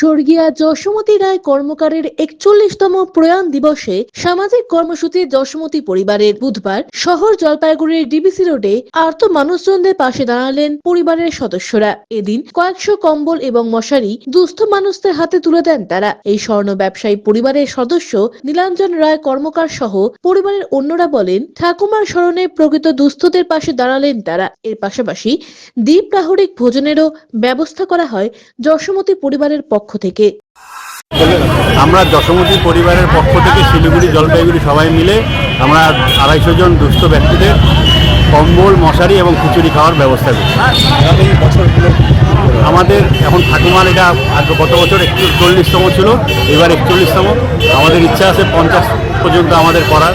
স্বর্গীয়া যশোমতী রায় কর্মকারের একচল্লিশতম প্রয়াণ দিবসে সামাজিক কর্মসূচি যশোমতী পরিবারের বুধবার শহর জলপাইগুড়ির ডিবিসি রোডে আর্ত মানুষজনদের পাশে দাঁড়ালেন পরিবারের সদস্যরা। এদিন কয়েকশো কম্বল এবং মশারি দুস্থ মানুষদের হাতে তুলে দেন তারা। এই স্বর্ণ ব্যবসায়ী পরিবারের সদস্য নীলাঞ্জন রায় কর্মকার সহ পরিবারের অন্যরা বলেন, ঠাকুমার স্মরণে প্রকৃত দুস্থদের পাশে দাঁড়ালেন তারা। এর পাশাপাশি দ্বীপ ভোজনেরও ব্যবস্থা করা হয় যশোমতী পরিবারের পক্ষ থেকে। আমরা দশমতী পরিবারের পক্ষ থেকে শিলিগুড়ি, জলপাইগুড়ি সবাই মিলে আমরা আড়াইশো জন দুস্থ ব্যক্তিদের কম্বল, মশারি এবং খিচুড়ি খাওয়ার ব্যবস্থা করি আমাদের এখন ঠাকুমার এটা গত বছর একটু চল্লিশতম ছিল, এবার একচল্লিশতম। আমাদের ইচ্ছা আছে পঞ্চাশ পর্যন্ত আমাদের করার।